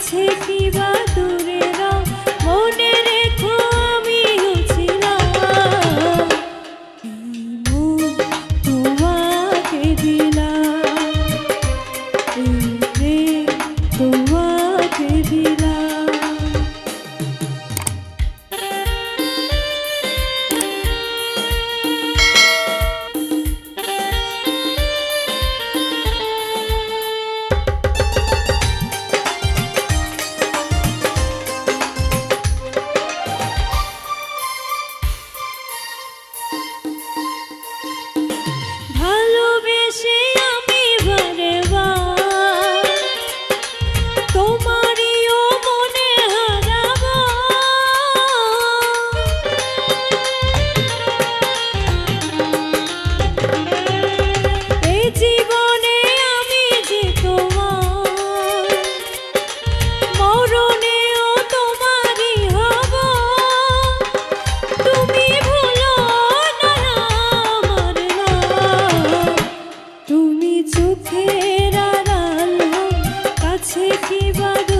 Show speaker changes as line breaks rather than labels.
আছে কিবা দূরে মনে রেখো আমিও ছিলাম তোমাকে দিলাম? তোমাকে দিলাম? তোমার vai que vai